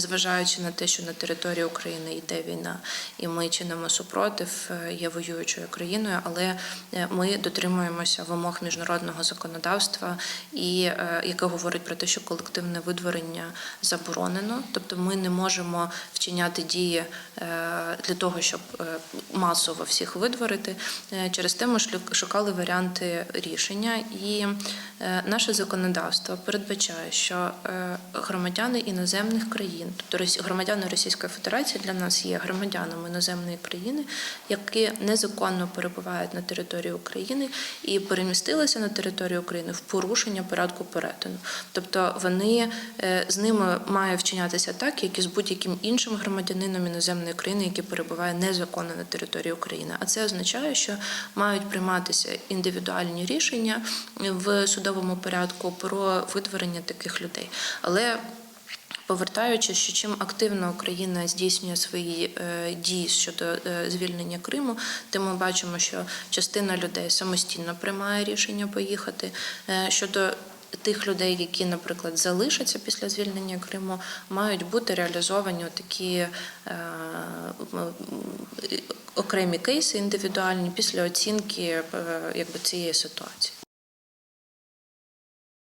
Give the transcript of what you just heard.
Зважаючи на те, що на території України йде війна, і ми чинимо супротив, е, є воюючою країною, але е, ми дотримуємося вимог міжнародного законодавства, і е, яке говорить про те, що колективне видворення заборонено, тобто ми не можемо вчиняти дії для того, щоб масово всіх видворити. Через те ми шукали варіанти рішення, і наше законодавство передбачає, що громадяни іноземних країн, тобто громадяни Російської Федерації для нас є громадянами іноземної країни, які незаконно перебувають на території України і перемістилися на територію України в порушення порядку перетину. Тобто вони е, з ними має вчинятися так, як і з будь-яким іншим громадянином іноземної країни, який перебуває незаконно на території України. А це означає, що мають прийматися індивідуальні рішення в судовому порядку про видворення таких людей. Але Повертаючись, що чим активно Україна здійснює свої е, дії щодо е, звільнення Криму, тим ми бачимо, що частина людей самостійно приймає рішення поїхати. Е, щодо тих людей, які, наприклад, залишаться після звільнення Криму, мають бути реалізовані такі е, окремі кейси індивідуальні після оцінки е, якби цієї ситуації.